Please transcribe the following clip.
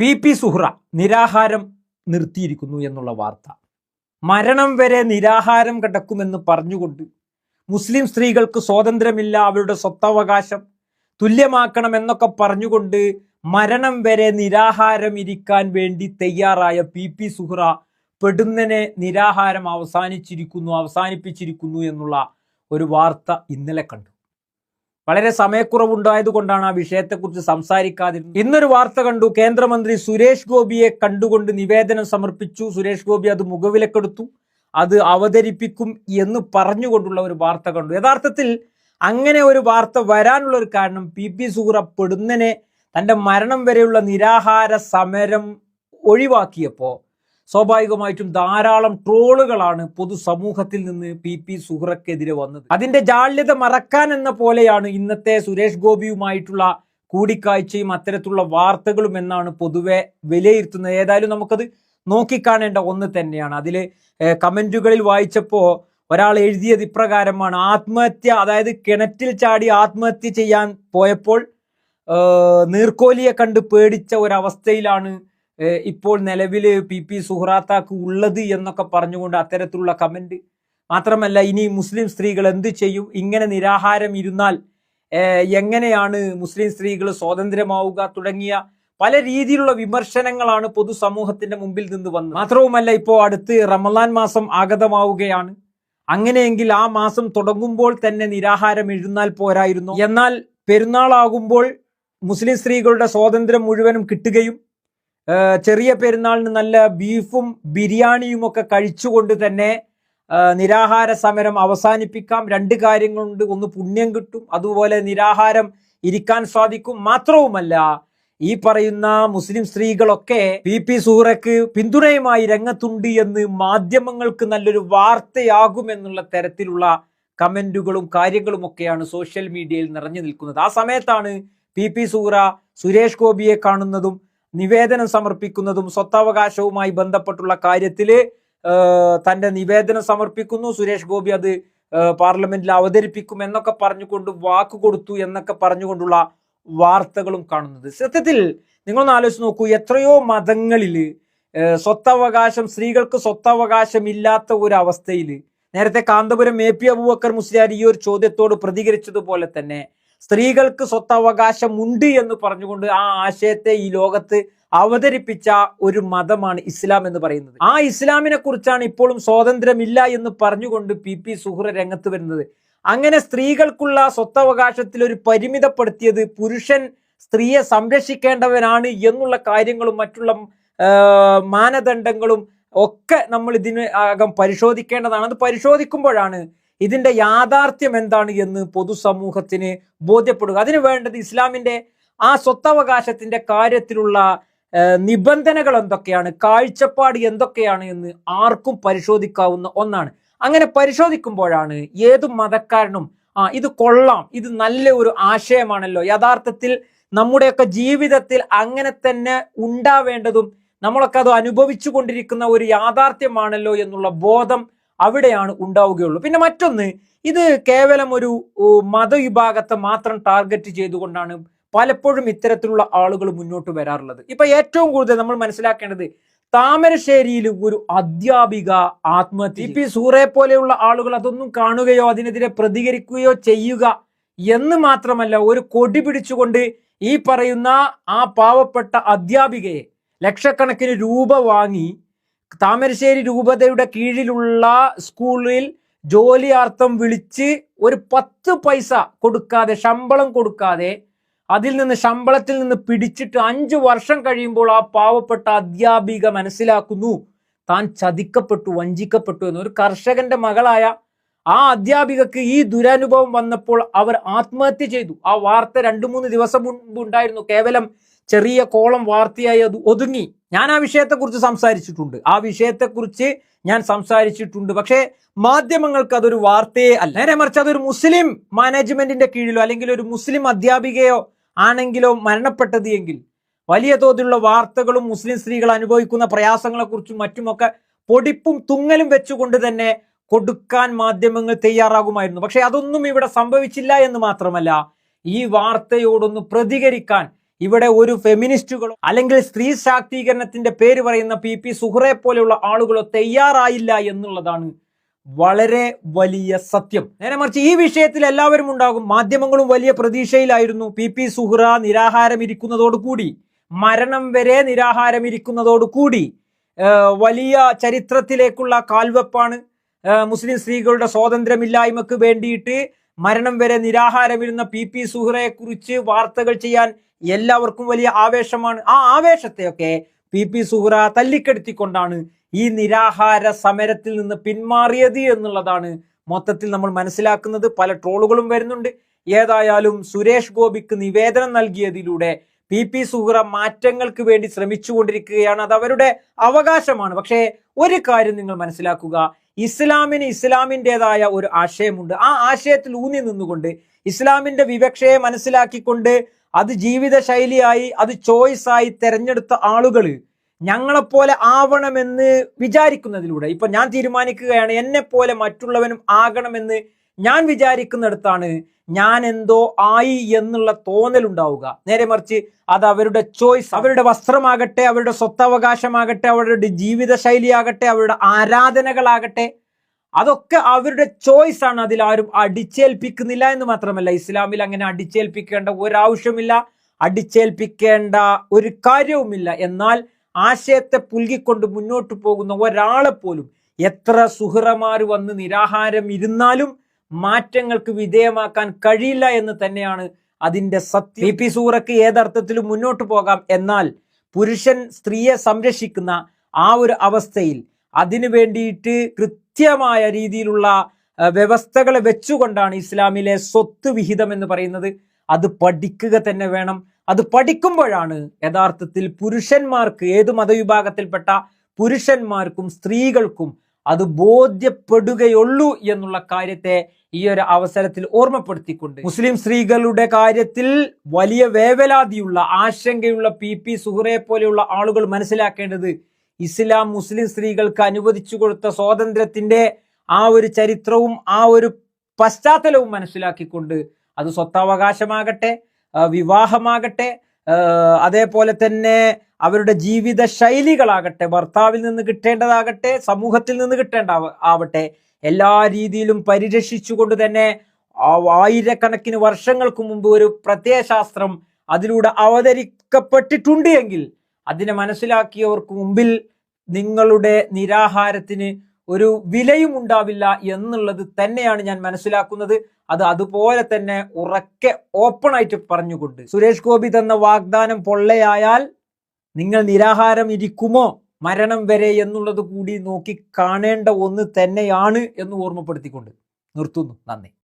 P P Zuhra നിരാഹാരം നിർത്തിയിരിക്കുന്നു എന്നുള്ള വാർത്ത. മരണം വരെ നിരാഹാരം കിടക്കുമെന്ന് പറഞ്ഞുകൊണ്ട് മുസ്ലിം സ്ത്രീകൾക്ക് സ്വാതന്ത്ര്യമില്ല അവരുടെ സ്വത്തവകാശം തുല്യമാക്കണം എന്നൊക്കെ പറഞ്ഞുകൊണ്ട് മരണം വരെ നിരാഹാരം ഇരിക്കാൻ വേണ്ടി തയ്യാറായ പി പി സുഹ്ര പെടുന്നനെ നിരാഹാരം അവസാനിച്ചിരിക്കുന്നു അവസാനിപ്പിച്ചിരിക്കുന്നു എന്നുള്ള ഒരു വാർത്ത ഇന്നലെ കണ്ടു. വളരെ സമയക്കുറവുണ്ടായതുകൊണ്ടാണ് ആ വിഷയത്തെക്കുറിച്ച് സംസാരിക്കാതിരുന്നത് ഇന്നൊരു വാർത്ത കണ്ടു. കേന്ദ്രമന്ത്രി സുരേഷ് ഗോപിയെ കണ്ടുകൊണ്ട് നിവേദനം സമർപ്പിച്ചു. സുരേഷ് ഗോപി അത് മുഖവിലക്കെടുത്തു. അത് അവതരിപ്പിക്കും എന്ന് പറഞ്ഞുകൊണ്ടുള്ള ഒരു വാർത്ത കണ്ടു. യഥാർത്ഥത്തിൽ അങ്ങനെ ഒരു വാർത്ത വരാനുള്ള ഒരു കാരണം പി. പി. സൂറ പെടുന്നനെ തന്റെ മരണം വരെയുള്ള നിരാഹാര സമരം ഒഴിവാക്കിയപ്പോൾ സ്വാഭാവികമായിട്ടും ധാരാളം ട്രോളുകളാണ് പൊതുസമൂഹത്തിൽ നിന്ന് പി പി സുഹ്റക്കെതിരെ വന്നത്. അതിന്റെ ജാള്യത മറക്കാൻ എന്ന പോലെയാണ് ഇന്നത്തെ സുരേഷ് ഗോപിയുമായിട്ടുള്ള കൂടിക്കാഴ്ചയും അത്തരത്തിലുള്ള വാർത്തകളും എന്നാണ് പൊതുവെ വിലയിരുത്തുന്നത്. ഏതായാലും നമുക്കത് നോക്കിക്കാണേണ്ട ഒന്ന് തന്നെയാണ്. അതിൽ കമന്റുകളിൽ വായിച്ചപ്പോൾ ഒരാൾ എഴുതിയത് ഇപ്രകാരമാണ്. ആത്മഹത്യ അതായത് കിണറ്റിൽ ചാടി ആത്മഹത്യ ചെയ്യാൻ പോയപ്പോൾ നീർക്കോലിയെ കണ്ട് പേടിച്ച ഒരവസ്ഥയിലാണ് ഇപ്പോൾ നിലവിൽ പി പി സുഹ്റാത്താക്ക് ഉള്ളത് എന്നൊക്കെ പറഞ്ഞുകൊണ്ട് അത്തരത്തിലുള്ള കമന്റ് മാത്രമല്ല ഇനി മുസ്ലിം സ്ത്രീകൾ എന്ത് ചെയ്യും? ഇങ്ങനെ നിരാഹാരം ഇരുന്നാൽ എങ്ങനെയാണ് മുസ്ലിം സ്ത്രീകൾ സ്വാതന്ത്ര്യമാവുക തുടങ്ങിയ പല രീതിയിലുള്ള വിമർശനങ്ങളാണ് പൊതുസമൂഹത്തിന്റെ മുമ്പിൽ നിന്ന് വന്നത്. മാത്രവുമല്ല ഇപ്പോൾ അടുത്ത് റമദാൻ മാസം ആഗതമാവുകയാണ്. അങ്ങനെയെങ്കിൽ ആ മാസം തുടങ്ങുമ്പോൾ തന്നെ നിരാഹാരം എഴുന്നാൽ പോരായിരുന്നു. എന്നാൽ പെരുന്നാളാകുമ്പോൾ മുസ്ലിം സ്ത്രീകളുടെ സ്വാതന്ത്ര്യം മുഴുവനും കിട്ടുകയും ചെറിയ പെരുന്നാളിന് നല്ല ബീഫും ബിരിയാണിയും ഒക്കെ കഴിച്ചുകൊണ്ട് തന്നെ നിരാഹാര സമരം അവസാനിപ്പിക്കാം. രണ്ട് കാര്യങ്ങളുണ്ട്. ഒന്ന് പുണ്യം കിട്ടും അതുപോലെ നിരാഹാരം ഇരിക്കാൻ സാധിക്കും. മാത്രവുമല്ല ഈ പറയുന്ന മുസ്ലിം സ്ത്രീകളൊക്കെ പി. പി. സൂറയ്ക്ക് പിന്തുണയുമായി രംഗത്തുണ്ട് എന്ന് മാധ്യമങ്ങൾക്ക് നല്ലൊരു വാർത്തയാകുമെന്നുള്ള തരത്തിലുള്ള കമന്റുകളും കാര്യങ്ങളും ഒക്കെയാണ് സോഷ്യൽ മീഡിയയിൽ നിറഞ്ഞു നിൽക്കുന്നത്. ആ സമയത്താണ് പി. പി. സൂറ സുരേഷ് ഗോപിയെ കാണുന്നതും നിവേദനം സമർപ്പിക്കുന്നതും സ്വത്തവകാശവുമായി ബന്ധപ്പെട്ടുള്ള കാര്യത്തിൽ തന്റെ നിവേദനം സമർപ്പിക്കുന്നു. സുരേഷ് ഗോപി അത് പാർലമെന്റിൽ അവതരിപ്പിക്കും എന്നൊക്കെ പറഞ്ഞുകൊണ്ട് വാക്ക് കൊടുത്തു എന്നൊക്കെ പറഞ്ഞുകൊണ്ടുള്ള വാർത്തകളും കാണുന്നത്. സത്യത്തിൽ നിങ്ങളൊന്ന് ആലോചിച്ച് നോക്കൂ എത്രയോ മതങ്ങളിൽ സ്വത്തവകാശം സ്ത്രീകൾക്ക് സ്വത്തവകാശം ഇല്ലാത്ത ഒരു അവസ്ഥയിൽ നേരത്തെ കാന്തപുരം എ പി അബൂബക്കർ മുസ്ലിയാർ ഈ ഒരു ചോദ്യത്തോട് പ്രതികരിച്ചതുപോലെ തന്നെ സ്ത്രീകൾക്ക് സ്വത്തവകാശം ഉണ്ട് എന്ന് പറഞ്ഞുകൊണ്ട് ആ ആശയത്തെ ഈ ലോകത്ത് അവതരിപ്പിച്ച ഒരു മതമാണ് ഇസ്ലാം എന്ന് പറയുന്നത്. ആ ഇസ്ലാമിനെ കുറിച്ചാണ് ഇപ്പോഴും സ്വാതന്ത്ര്യമില്ല എന്ന് പറഞ്ഞുകൊണ്ട് പി പി സുഹൃ രംഗത്ത് വരുന്നത്. അങ്ങനെ സ്ത്രീകൾക്കുള്ള സ്വത്തവകാശത്തിൽ ഒരു പരിമിതപ്പെടുത്തിയത് പുരുഷൻ സ്ത്രീയെ സംരക്ഷിക്കേണ്ടവനാണ് എന്നുള്ള കാര്യങ്ങളും മറ്റുള്ള മാനദണ്ഡങ്ങളും ഒക്കെ നമ്മൾ ഇതിന് അകം പരിശോധിക്കേണ്ടതാണ്. അത് പരിശോധിക്കുമ്പോഴാണ് ഇതിന്റെ യാഥാർത്ഥ്യം എന്താണ് എന്ന് പൊതുസമൂഹത്തിന് ബോധ്യപ്പെടുക. അതിന് വേണ്ടത് ഇസ്ലാമിന്റെ ആ സ്വത്തവകാശത്തിന്റെ കാര്യത്തിലുള്ള നിബന്ധനകൾ എന്തൊക്കെയാണ് കാഴ്ചപ്പാട് എന്തൊക്കെയാണ് എന്ന് ആർക്കും പരിശോധിക്കാവുന്ന ഒന്നാണ്. അങ്ങനെ പരിശോധിക്കുമ്പോഴാണ് ഏത് മതക്കാരനും ആ ഇത് കൊള്ളാം ഇത് നല്ല ഒരു ആശയമാണല്ലോ. യഥാർത്ഥത്തിൽ നമ്മുടെയൊക്കെ ജീവിതത്തിൽ അങ്ങനെ തന്നെ ഉണ്ടാവേണ്ടതും നമ്മളൊക്കെ അത് അനുഭവിച്ചു കൊണ്ടിരിക്കുന്ന ഒരു യാഥാർത്ഥ്യമാണല്ലോ എന്നുള്ള ബോധം അവിടെയാണ് ഉണ്ടാവുകയുള്ളൂ. പിന്നെ മറ്റൊന്ന് ഇത് കേവലം ഒരു മതവിഭാഗത്തെ മാത്രം ടാർഗറ്റ് ചെയ്തുകൊണ്ടാണ് പലപ്പോഴും ഇത്തരത്തിലുള്ള ആളുകൾ മുന്നോട്ട് വരാറുള്ളത്. ഇപ്പൊ ഏറ്റവും കൂടുതൽ നമ്മൾ മനസ്സിലാക്കേണ്ടത് താമരശ്ശേരിയിൽ ഒരു അധ്യാപിക ആത്മഹത്യ പി സൂറെ പോലെയുള്ള ആളുകൾ അതൊന്നും കാണുകയോ അതിനെതിരെ പ്രതികരിക്കുകയോ ചെയ്യുക എന്ന് മാത്രമല്ല ഒരു കൊടി പിടിച്ചുകൊണ്ട് ഈ പറയുന്ന ആ പാവപ്പെട്ട അധ്യാപികയെ ലക്ഷക്കണക്കിന് രൂപ വാങ്ങി താമരശ്ശേരി രൂപതയുടെ കീഴിലുള്ള സ്കൂളിൽ ജോലിയാർത്ഥം വിളിച്ച് ഒരു പത്ത് പൈസ കൊടുക്കാതെ ശമ്പളം കൊടുക്കാതെ അതിൽ നിന്ന് ശമ്പളത്തിൽ നിന്ന് പിടിച്ചിട്ട് അഞ്ചു വർഷം കഴിയുമ്പോൾ ആ പാവപ്പെട്ട അധ്യാപിക മനസ്സിലാക്കുന്നു. താൻ ചതിക്കപ്പെട്ടു വഞ്ചിക്കപ്പെട്ടു എന്ന്. ഒരു കർഷകന്റെ മകളായ ആ അധ്യാപികക്ക് ഈ ദുരനുഭവം വന്നപ്പോൾ അവർ ആത്മഹത്യ ചെയ്തു. ആ വാർത്ത രണ്ടു മൂന്ന് ദിവസം മുൻപ് ഉണ്ടായിരുന്നു. കേവലം ചെറിയ കോളം വാർത്തയായി അത് ഒതുങ്ങി. ഞാൻ ആ വിഷയത്തെക്കുറിച്ച് സംസാരിച്ചിട്ടുണ്ട്. ആ വിഷയത്തെക്കുറിച്ച് ഞാൻ സംസാരിച്ചിട്ടുണ്ട്. പക്ഷേ മാധ്യമങ്ങൾക്ക് അതൊരു വാർത്തയെ അല്ല. നേരെ മറിച്ച് അതൊരു മുസ്ലിം മാനേജ്മെന്റിന്റെ കീഴിലോ അല്ലെങ്കിൽ ഒരു മുസ്ലിം അധ്യാപികയോ ആണെങ്കിലോ മരണപ്പെട്ടത് എങ്കിൽ വലിയ തോതിലുള്ള വാർത്തകളും മുസ്ലിം സ്ത്രീകൾ അനുഭവിക്കുന്ന പ്രയാസങ്ങളെക്കുറിച്ചും മറ്റുമൊക്കെ പൊടിപ്പും തുങ്ങലും വെച്ചുകൊണ്ട് തന്നെ കൊടുക്കാൻ മാധ്യമങ്ങൾ തയ്യാറാകുമായിരുന്നു. പക്ഷെ അതൊന്നും ഇവിടെ സംഭവിച്ചില്ല എന്ന് മാത്രമല്ല ഈ വാർത്തയോടൊന്ന് പ്രതികരിക്കാൻ ഇവിടെ ഒരു ഫെമിനിസ്റ്റുകളോ അല്ലെങ്കിൽ സ്ത്രീ ശാക്തീകരണത്തിന്റെ പേര് പറയുന്ന പി പി സുഹറെ പോലെയുള്ള ആളുകളോ തയ്യാറായില്ല എന്നുള്ളതാണ് വളരെ വലിയ സത്യം. നേരെ മറിച്ച് ഈ വിഷയത്തിൽ എല്ലാവരും ഉണ്ടാകും. മാധ്യമങ്ങളും വലിയ പ്രതീക്ഷയിലായിരുന്നു പി പി സുഹ്റ നിരാഹാരം ഇരിക്കുന്നതോടുകൂടി മരണം വരെ നിരാഹാരം ഇരിക്കുന്നതോടുകൂടി വലിയ ചരിത്രത്തിലേക്കുള്ള കാൽവെപ്പാണ് മുസ്ലിം സ്ത്രീകളുടെ സ്വാതന്ത്ര്യമില്ലായ്മക്ക് വേണ്ടിയിട്ട് മരണം വരെ നിരാഹാരമിരുന്ന പി പി സുഹ്റയെ കുറിച്ച് വാർത്തകൾ ചെയ്യാൻ എല്ലാവർക്കും വലിയ ആവേശമാണ്. ആ ആവേശത്തെയൊക്കെ പി പി സുഹ്റ തല്ലിക്കെടുത്തിക്കൊണ്ടാണ് ഈ നിരാഹാര സമരത്തിൽ നിന്ന് പിന്മാറിയത് എന്നുള്ളതാണ് മൊത്തത്തിൽ നമ്മൾ മനസ്സിലാക്കുന്നത്. പല ട്രോളുകളും വരുന്നുണ്ട്. ഏതായാലും സുരേഷ് ഗോപിക്ക് നിവേദനം നൽകിയതിലൂടെ പി പി സുഹ്റ മാറ്റങ്ങൾക്ക് വേണ്ടി ശ്രമിച്ചുകൊണ്ടിരിക്കുകയാണ്. അത് അവരുടെ അവകാശമാണ്. പക്ഷേ ഒരു കാര്യം നിങ്ങൾ മനസ്സിലാക്കുക. ഇസ്ലാമിന് ഇസ്ലാമിന്റെതായ ഒരു ആശയമുണ്ട്. ആ ആശയത്തിൽ ഊന്നി നിന്നുകൊണ്ട് ഇസ്ലാമിന്റെ വിവക്ഷയെ മനസ്സിലാക്കിക്കൊണ്ട് അത് ജീവിത ശൈലിയായി അത് ചോയ്സ് ആയി തെരഞ്ഞെടുത്ത ആളുകൾ ഞങ്ങളെപ്പോലെ ആവണമെന്ന് വിചാരിക്കുന്നതിലൂടെ ഇപ്പൊ ഞാൻ തീരുമാനിക്കുകയാണ് എന്നെ പോലെ മറ്റുള്ളവനും ആകണമെന്ന് ഞാൻ വിചാരിക്കുന്നിടത്താണ് ഞാൻ എന്തോ ആയി എന്നുള്ള തോന്നൽ ഉണ്ടാവുക നേരെ മറിച്ച് അത് അവരുടെ ചോയ്സ് അവരുടെ വസ്ത്രമാകട്ടെ അവരുടെ സ്വത്തവകാശമാകട്ടെ അവരുടെ ജീവിത ശൈലിയാകട്ടെ അവരുടെ ആരാധനകളാകട്ടെ അതൊക്കെ അവരുടെ ചോയ്സ് ആണ്. അതിൽ ആരും അടിച്ചേൽപ്പിക്കുന്നില്ല എന്ന് മാത്രമല്ല. ഇസ്ലാമിൽ അങ്ങനെ അടിച്ചേൽപ്പിക്കേണ്ട ഒരാവശ്യമില്ല അടിച്ചേൽപ്പിക്കേണ്ട ഒരു കാര്യവുമില്ല. എന്നാൽ ആശയത്തെ പുൽകിക്കൊണ്ട് മുന്നോട്ട് പോകുന്ന ഒരാളെപ്പോലും എത്ര സുഹൃമാർ വന്ന് നിരാഹാരം ഇരുന്നാലും മാറ്റങ്ങൾക്ക് വിധേയമാക്കാൻ കഴിയില്ല എന്ന് തന്നെയാണ് അതിന്റെ സത്യം. പി പി സൂറക്ക് ഏതർത്ഥത്തിലും മുന്നോട്ട് പോകാം എന്നാൽ പുരുഷൻ സ്ത്രീയെ സംരക്ഷിക്കുന്ന ആ ഒരു അവസ്ഥയിൽ അതിനു വേണ്ടിയിട്ട് കൃത്യമായ രീതിയിലുള്ള വ്യവസ്ഥകളെ വെച്ചുകൊണ്ടാണ് ഇസ്ലാമിലെ സ്വത്ത് വിഹിതം എന്ന് പറയുന്നത്. അത് പഠിക്കുക തന്നെ വേണം. അത് പഠിക്കുമ്പോഴാണ് യഥാർത്ഥത്തിൽ പുരുഷന്മാർക്ക് ഏത് മതവിഭാഗത്തിൽപ്പെട്ട പുരുഷന്മാർക്കും സ്ത്രീകൾക്കും അത് ബോധ്യപ്പെടുകയുള്ളൂ എന്നുള്ള കാര്യത്തെ ഈ ഒരു അവസരത്തിൽ ഓർമ്മപ്പെടുത്തിക്കൊണ്ട് മുസ്ലിം സ്ത്രീകളുടെ കാര്യത്തിൽ വലിയ വേവലാതിയുള്ള ആശങ്കയുള്ള പി പി സുഹറയെ പോലെയുള്ള ആളുകൾ മനസ്സിലാക്കേണ്ടത് ഇസ്ലാം മുസ്ലിം സ്ത്രീകൾക്ക് അനുവദിച്ചു കൊടുത്ത സ്വാതന്ത്ര്യത്തിന്റെ ആ ഒരു ചരിത്രവും ആ ഒരു പശ്ചാത്തലവും മനസ്സിലാക്കിക്കൊണ്ട് അത് സ്വത്തവകാശമാകട്ടെ വിവാഹമാകട്ടെ അതേപോലെ തന്നെ അവരുടെ ജീവിത ശൈലികളാകട്ടെ ഭർത്താവിൽ നിന്ന് കിട്ടേണ്ടതാകട്ടെ സമൂഹത്തിൽ നിന്ന് കിട്ടേണ്ട ആവട്ടെ എല്ലാ രീതിയിലും പരിരക്ഷിച്ചുകൊണ്ട് തന്നെ ആയിരക്കണക്കിന് വർഷങ്ങൾക്ക് മുമ്പ് ഒരു പ്രത്യയശാസ്ത്രം അതിലൂടെ അവതരിക്കപ്പെട്ടിട്ടുണ്ട് എങ്കിൽ അതിനെ മനസ്സിലാക്കിയവർക്ക് മുമ്പിൽ നിങ്ങളുടെ നിരാഹാരത്തിന് ഒരു വിലയും ഉണ്ടാവില്ല എന്നുള്ളത് തന്നെയാണ് ഞാൻ മനസ്സിലാക്കുന്നത്. അത് അതുപോലെ തന്നെ ഉറക്കെ ഓപ്പൺ ആയിട്ട് പറഞ്ഞുകൊണ്ട്. സുരേഷ് ഗോപി തന്ന വാഗ്ദാനം പൊള്ളയായാൽ നിങ്ങൾ നിരാഹാരം ഇരിക്കുമോ? മരണം വരെ എന്നുള്ളത് കൂടി നോക്കി കാണേണ്ട ഒന്ന് തന്നെയാണ് എന്ന് ഓർമ്മപ്പെടുത്തിക്കൊണ്ട് നിർത്തുന്നു. നന്ദി.